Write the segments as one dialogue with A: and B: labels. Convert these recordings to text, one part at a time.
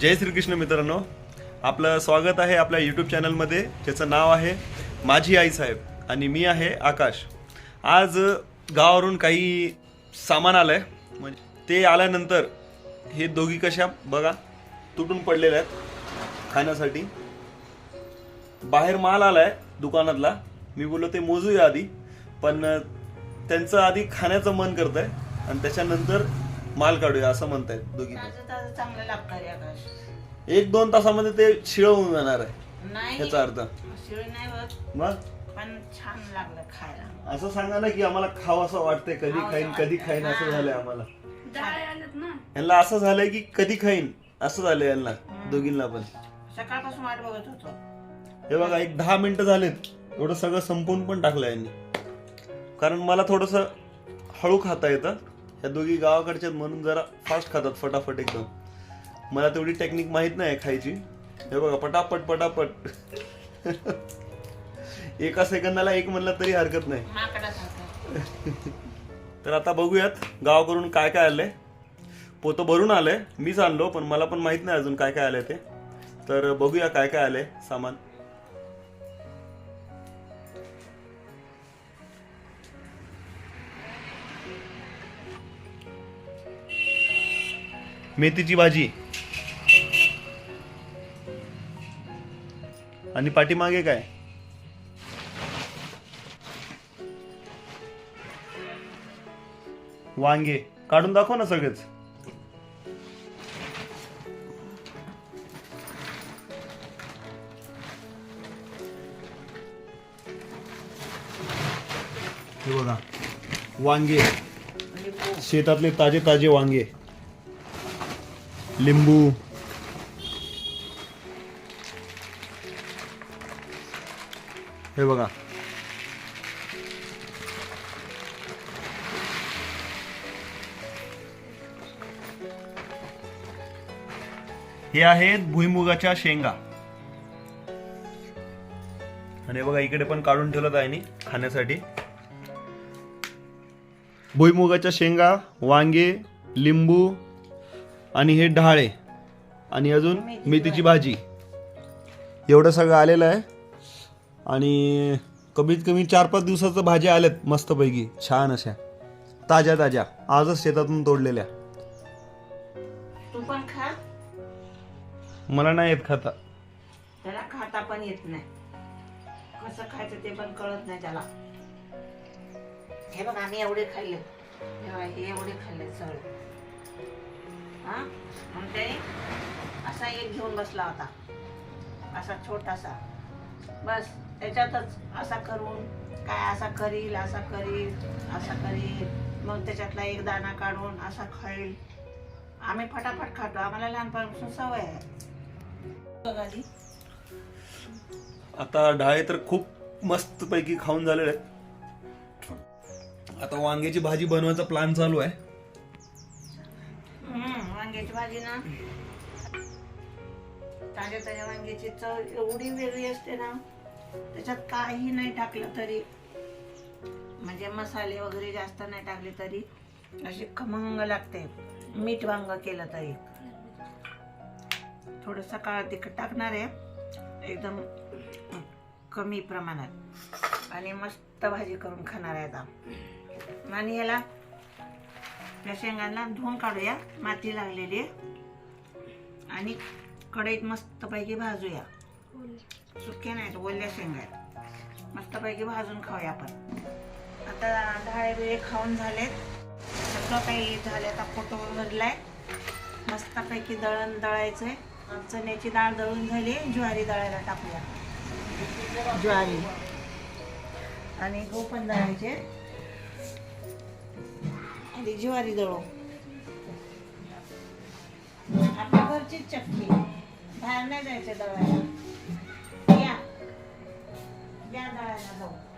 A: जय श्रीकृष्ण मित्रांनो. आपलं स्वागत आहे आपल्या यूट्यूब चॅनलमध्ये ज्याचं नाव आहे माझी आई साहेब आणि मी आहे आकाश. आज गावावरून काही सामान आलं आहे म्हणजे ते आल्यानंतर हे दोघी कशा बघा तुटून पडलेल्या आहेत खाण्यासाठी. बाहेर माल आलाय दुकानातला. मी बोललो ते मोजूया आधी. पण त्यांचं आधी खाण्याचं मन करत आहे आणि त्याच्यानंतर माल काढूया असं म्हणतायत दोघी पण.
B: ताजं ताजं चांगलं लागतं रे आकाश.
A: एक दोन तासामध्ये ते शिळ होऊन जाणार आहे
B: नाही.
A: ह्याचा अर्थ.
B: शिळ नाही होत.
A: मग?
B: पण छान लागलं खायला.
A: असं सांगा ना की आम्हाला खावं असं वाटतंय कधी खाईन कधी. खाईन असं. झालंय आम्हाला.
C: डाळ आलेत ना?
A: यांना असं झालंय की कधी खाईन असं झालंय यांना दोघींना पण.
B: सकाळपासून वाट बघत होतो.
A: हे बघा एक दहा मिनिटं झालेत. एवढं सगळं संपवून पण टाकलं यांनी. कारण मला थोडस हळू खाता येतं. ह्या दोघी गावाकडच्या म्हणून जरा फास्ट खातात फटाफट एकदम. मला तेवढी टेक्निक माहीत नाही खायची. हे बघा पटापट पटापट. एका सेकंदाला एक म्हणलं तरी हरकत नाही. तर आता बघूयात गावाकडून काय काय आलंय. पोतं भरून आलंय मीच आणलो पण मला पण माहीत नाही अजून काय काय आलंय ते. तर बघूया काय काय आलंय सामान. मेथीची भाजी. आणि पाठीमागे काय? वांगे. काढून दाखव ना सगळेच. हे बघा. वांगे. शेतातले ताजे ताजे वांगे. लिंबू. हे बघा. हे आहेत भुईमुगाच्या शेंगा. आणि हे बघा इकडे पण काढून ठेवलं आहे खाण्यासाठी. भुईमुगाच्या शेंगा वांगे लिंबू आणि हे ढाळे. आणि अजून
B: मेथीची
A: भाजी. एवढं सगळं आलेलं आहे. आणि कमीत कमी चार पाच दिवसाचं भाज्या आल्यात मस्तपैकी. छान अशा. ताज्या ताज्या. आजच शेतातून तोडलेल्या.
B: तू पण खा.
A: मला नाही येत खाता.
B: त्याला खाता पण येत नाही. कसं खायचं ते पण कळत नाही त्याला. हे बघ आम्ही एवढे खाल्ले. हे एवढे खाल्ले सगळे. हा? मग ते असा एक घेऊन बसला होता. असा छोटासा. बस त्याच्यातच असा करून काय असा करील असा करील असा करील. मग त्याच्यातला एक दाणा काढून असा खाईल. आम्ही फटाफट खातो. आम्हाला लहानपणापासून सवय आहे.
A: आता डाळे तर खूप मस्त पैकी खाऊन झालेले आहेत. आता वांग्याची भाजी बनवायचा प्लॅन चालू आहे.
B: वांग्याची भाजी ना. ताज्या ताज्या वांग्याची चव एवढी वेगळी असते ना. त्याच्यात काही नाही टाकलं तरी म्हणजे मसाले वगैरे जास्त नाही टाकले तरी अशी खमंग लागते. मीठ वांग केलं तरी. थोडंसं काळ तिखट टाकणार आहे. एकदम कमी प्रमाणात. आणि मस्त भाजी करून खाणार आहे आता. आणि याला त्या शेंगांना धुवून काढूया. माती लागलेली आहे. आणि कढईत मस्तपैकी भाजूया. सुके नाहीत ओल्या शेंगा मस्तपैकी भाजून खाऊया आपण. आता डाळे बिळे खाऊन झालेत. सगळं काही झाले आता फोटो भरलाय. मस्तपैकी दळण दळायचंय. चण्याची डाळ दळून झाली ज्वारी दळायला टाकूया. ज्वारी. आणि गहू पण दळायचे. आधी ज्वारी दळू. आपल्या घरचीच चक्की बाहेर नाही जायचं दळायला. या. या दळायला जाऊ.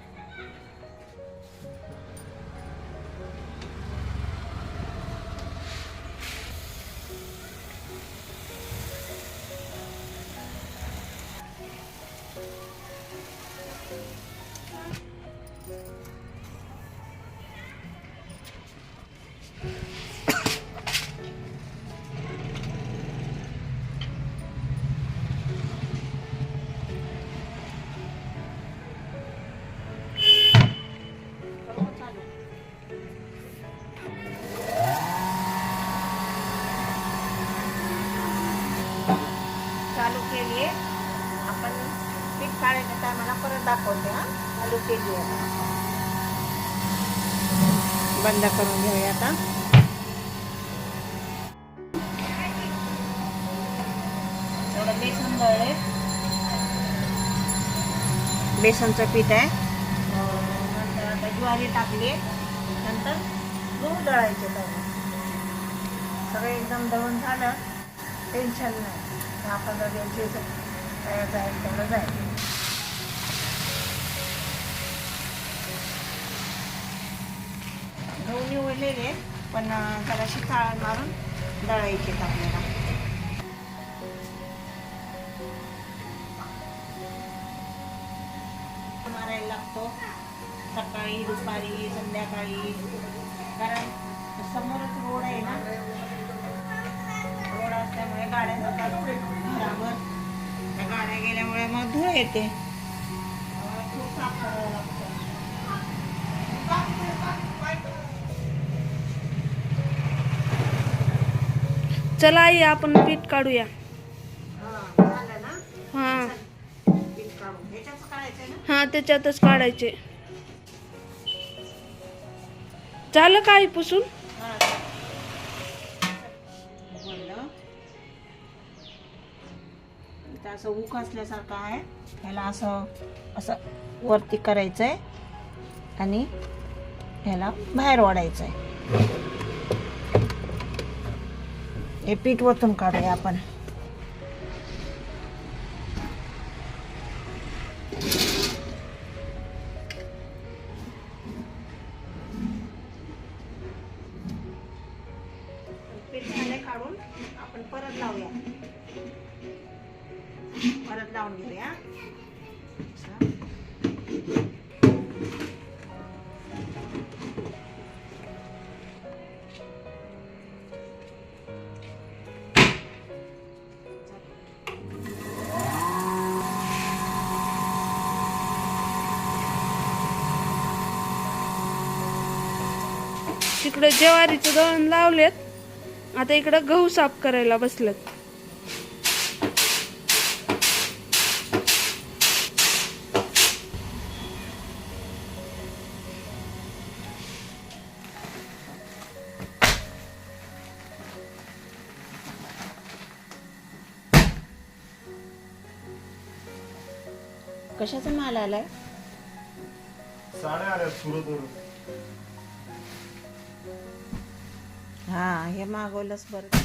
B: हे आपण पीठ काढायच्या टायमाला परत दाखवते हा. आलू केली आहे. बंद करून घेऊया आता. एवढं बेसन दळले बेसनचं पीठ आहे. हो, नंतर आता ज्वारी टाकली. नंतर गहू दळायचे सगळे सगळं एकदम दळून झालं. टेन्शन नाही. दहा पंधरा दिवस तयार जाईल तेवढं जाईल. गहू निवडलेले पण अं, जराशी मारून दळायचे आपल्याला. मारायला लागतो. सकाळी दुपारी संध्याकाळी. कारण समोरच रोड आहे ना गाड्या जातात घरावर त्या गाड्या गेल्यामुळे मग धूळ येते. त्यामुळे खूप साफ करावं लागतं
C: चला आई आपण पीठ काढूया.
B: हा,
C: हा. हा त्याच्यातच काढायचे. झालं का आई पुसून?
B: इथं असं ऊक असल्यासारखं आहे. ह्याला असं असं वरती करायचं आहे आणि ह्याला बाहेर ओढायचं आहे हे पीठ वतून काढूया आपण. परत लावून घेऊया असं.
C: ज्वारीचं दळण लावलेत आता इकडं गहू साफ करायला बसलेत
B: कशाचा माल आलाय?
A: साड्या आल्या सुरतवरून.
B: हा हे मागवलंच बरं.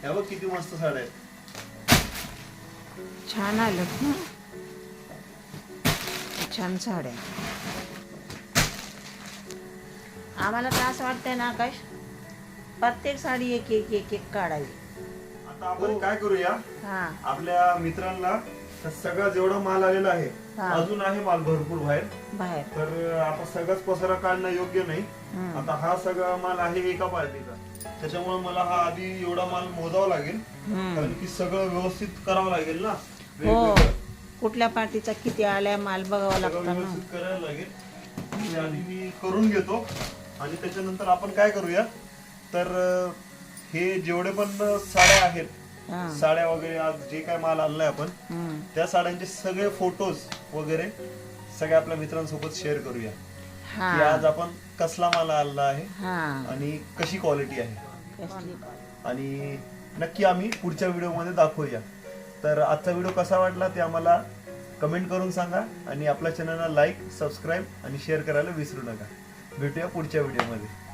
A: ह्या बघ किती मस्त साड्या आहेत.
B: छान आलं ना? छान साड्या. आम्हाला तर असं वाटतंय ना आकाश प्रत्येक साडी एक एक एक एक काढावी.
A: आता आपण काय करूया?
B: हा.
A: आपल्या मित्रांना हा सगळा जेवढा माल आलेला आहे
B: हा.
A: अजून आहे माल भरपूर बाहेर.
B: बाहेर.
A: तर आता सगळाच पसारा काढणं योग्य नाही.
B: हम्म.
A: आता हा सगळा माल आहे एका पार्टीचा. त्याच्यामुळे मला हा आधी एवढा माल मोजावा लागेल.
B: हम्म.
A: कारण की सगळं व्यवस्थित करावं लागेल ना?
B: हो.
A: वेगवेगळं.
B: कुठल्या पार्टीचा किती आलाय माल बघावं
A: सगळं
B: लागतं ना.
A: व्यवस्थित करायला लागेल. आधी मी करून घेतो. आणि त्याच्यानंतर आपण काय करूया? तर अं, हे जेवढे पण साड्या आहेत
B: हा.
A: साड्या वगैरे आज जे काय माल आणलाय आपण
B: हम्म.
A: त्या साड्यांचे सगळे फोटोज वगैरे सगळ्या आपल्या मित्रांसोबत शेअर करूया. की आज आपण कसला माल आणला आहे
B: हा.
A: आणि कशी क्वालिटी आहे.
B: कसली?
A: आणि नक्की आम्ही पुढच्या व्हिडिओमध्ये दाखवूया. तर आजचा व्हिडिओ कसा वाटला ते आम्हाला कमेंट करून सांगा आणि आपल्या चॅनलला लाईक सबस्क्राईब आणि शेअर करायला विसरू नका. भेटूया पुढच्या व्हिडिओमध्ये